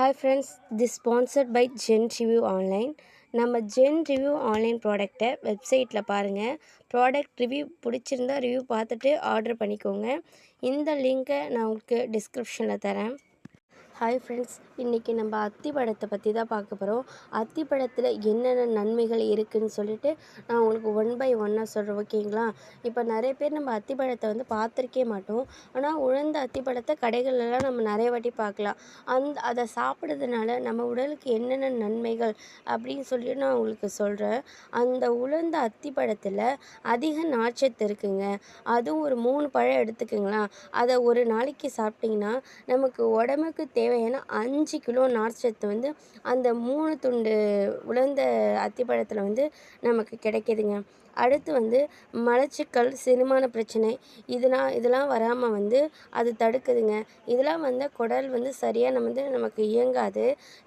Hi friends this sponsored by Zen review online நம்ம Zen review online ப்ராடக்ட்டை வெப்சைட்டில் பாருங்கள் ப்ராடக்ட் ரிவ்யூ பிடிச்சிருந்தா ரிவ்யூ பார்த்துட்டு ஆர்டர் பண்ணிக்கோங்க. இந்த லிங்க்கை நான் உங்களுக்கு டிஸ்கிரிப்ஷனில் தரேன். ஹாய் ஃப்ரெண்ட்ஸ் இன்றைக்கி நம்ம அத்தி படத்தை பற்றி தான் பார்க்க போகிறோம் அத்தி படத்தில் என்னென்ன நன்மைகள் இருக்குதுன்னு சொல்லிட்டு நான் உங்களுக்கு ஒன் பை ஒன்னாக சொல்கிறேன் ஓகேங்களா இப்போ நிறைய பேர் நம்ம அத்தி படத்தை வந்து பார்த்துருக்கே மாட்டோம். ஆனால் உழந்த படத்தை கடைகளிலலாம் நம்ம நிறைய வாட்டி பார்க்கலாம். அந்த அதை சாப்பிட்றதுனால நம்ம உடலுக்கு என்னென்ன நன்மைகள் அப்படின்னு சொல்லிட்டு நான் உங்களுக்கு சொல்கிறேன் அந்த உளுந்த அத்தி படத்தில் அதிக நாச்சத்து இருக்குங்க. அதுவும் ஒரு மூணு பழம் எடுத்துக்கோங்களேன். அதை ஒரு நாளைக்கு சாப்பிட்டிங்கன்னா நமக்கு உடம்புக்கு தேவை தேவையான அஞ்சு கிலோ நார்ச்சத்து வந்து அந்த மூணு துண்டு உலர்ந்த அத்திப்பழத்தில் வந்து நமக்கு கிடைக்கிதுங்க. அடுத்து வந்து மலச்சிக்கல் செரிமான பிரச்சனை இதெல்லாம் இதெல்லாம் வராமல் வந்து அது தடுக்குதுங்க. இதெல்லாம் வந்து குடல் வந்து சரியாக நம்ம வந்து நமக்கு இயங்காது.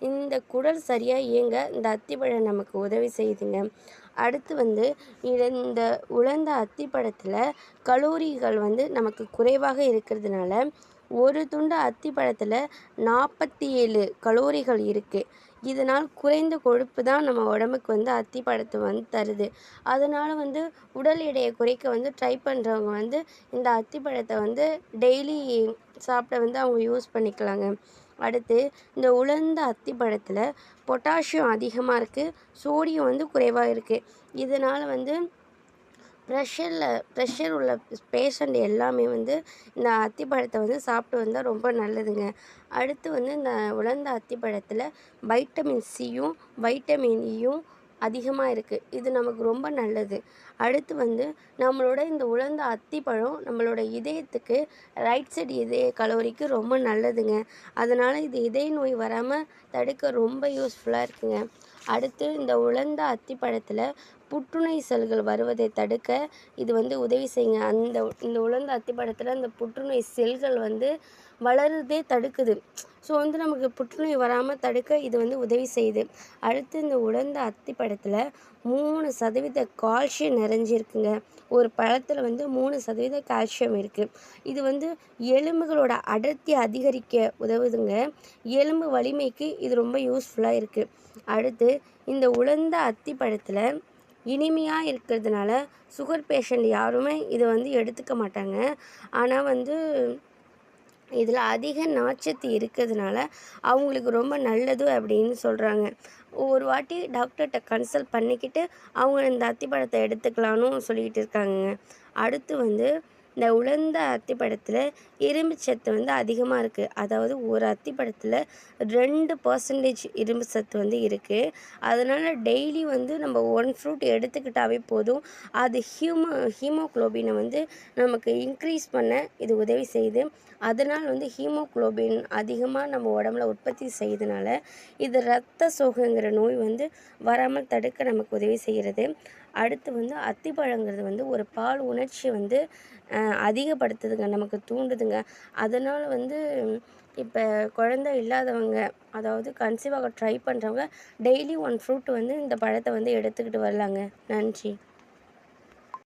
இந்த குடல் சரியாக இயங்க இந்த அத்திப்பழம் நமக்கு உதவி செய்யுதுங்க. அடுத்து வந்து இந்த உலர்ந்த அத்திப்பழத்தில் கலோரிகள் வந்து நமக்கு குறைவாக இருக்கிறதுனால ஒரு துண்டு அத்திப்பழத்தில் நாற்பத்தி ஏழு கலோரிகள் இருக்குது இதனால் குறைந்த கொழுப்பு தான் நம்ம உடம்புக்கு வந்து அத்திப்பழத்தை வந்து தருது. அதனால் வந்து உடல் எடையை குறைக்க வந்து ட்ரை பண்ணுறவங்க வந்து இந்த அத்திப்பழத்தை வந்து டெய்லி சாப்பிட வந்து அவங்க யூஸ் பண்ணிக்கலாங்க. அடுத்து இந்த உலர்ந்த அத்திப்பழத்தில் பொட்டாசியம் அதிகமாக இருக்குது சோடியம் வந்து குறைவாக இருக்குது இதனால் வந்து ப்ரெஷரில் ப்ரெஷர் உள்ள பேஷண்ட் எல்லாமே வந்து இந்த அத்திப்பழத்தை வந்து சாப்பிட்டு வந்தால் ரொம்ப நல்லதுங்க. அடுத்து வந்து இந்த உலர்ந்த அத்திப்பழத்தில் வைட்டமின் சியும் வைட்டமின் இயும் e அதிகமாக இருக்குது இது நமக்கு ரொம்ப நல்லது. அடுத்து வந்து நம்மளோட இந்த உலர்ந்த அத்திப்பழம் நம்மளோட இதயத்துக்கு ரைட் சைடு இதய கலோரிக்கு ரொம்ப நல்லதுங்க. அதனால் இது இதய நோய் வராமல் தடுக்க ரொம்ப யூஸ்ஃபுல்லாக இருக்குங்க. அடுத்து இந்த உலர்ந்த அத்திப்பழத்தில் புற்றுநோய் செல்கள் வருவதை தடுக்க இது வந்து உதவி செய்யுங்க. அந்த இந்த உலர்ந்த அத்திப்பழத்தில் அந்த புற்றுநோய் செல்கள் வந்து வளருதே தடுக்குது. ஸோ வந்து நமக்கு புற்றுநோய் வராமல் தடுக்க இது வந்து உதவி செய்யுது. அடுத்து இந்த உலர்ந்த அத்திப்பழத்தில் மூணு சதவீத கால்சியம் நிறைஞ்சிருக்குங்க. ஒரு பழத்தில் வந்து மூணு சதவீத கால்சியம் இருக்குது இது வந்து எலும்புகளோட அடர்த்தி அதிகரிக்க உதவுதுங்க. எலும்பு வலிமைக்கு இது ரொம்ப யூஸ்ஃபுல்லாக இருக்குது அடுத்து இந்த உலர்ந்த அத்திப்பழத்தில் இனிமையாக இருக்கிறதுனால சுகர் பேஷண்ட் யாருமே இதை வந்து எடுத்துக்க மாட்டாங்க. ஆனால் வந்து இதில் அதிக நாச்சத்து இருக்கிறதுனால அவங்களுக்கு ரொம்ப நல்லது அப்படின்னு சொல்கிறாங்க ஒரு வாட்டி டாக்டர்கிட்ட கன்சல்ட் பண்ணிக்கிட்டு அவங்க இந்த அத்திப்பழத்தை எடுத்துக்கலான்னு சொல்லிக்கிட்டு இருக்காங்க அடுத்து வந்து இந்த உலர்ந்த அத்திப்பழத்தில் இரும்பு சத்து வந்து அதிகமாக இருக்குது அதாவது ஒரு அத்திப்பழத்தில் ரெண்டு பர்சன்டேஜ் இரும்பு சத்து வந்து இருக்குது அதனால் டெய்லி வந்து நம்ம ஒன் ஃப்ரூட் எடுத்துக்கிட்டாவே போதும். அது ஹியூமோ ஹீமோக்ளோபினை வந்து நமக்கு இன்க்ரீஸ் பண்ண இது உதவி செய்யுது. அதனால் வந்து ஹீமோக்ளோபின் அதிகமாக நம்ம உடம்புல உற்பத்தி செய்யறதுனால இது ரத்த சோகைங்கிற நோய் வந்து வராமல் தடுக்க நமக்கு உதவி செய்கிறது அடுத்து வந்து அத்திப்பழங்கிறது வந்து ஒரு பால் உணர்ச்சியை வந்து அதிகப்படுத்துதுங்க நமக்கு தூண்டுதுங்க. அதனால் வந்து இப்போ குழந்த இல்லாதவங்க அதாவது கன்சீவ் ஆக ட்ரை பண்ணுறவங்க டெய்லி ஒன் ஃப்ரூட் வந்து இந்த பழத்தை வந்து எடுத்துக்கிட்டு வரலாங்க. நன்றி.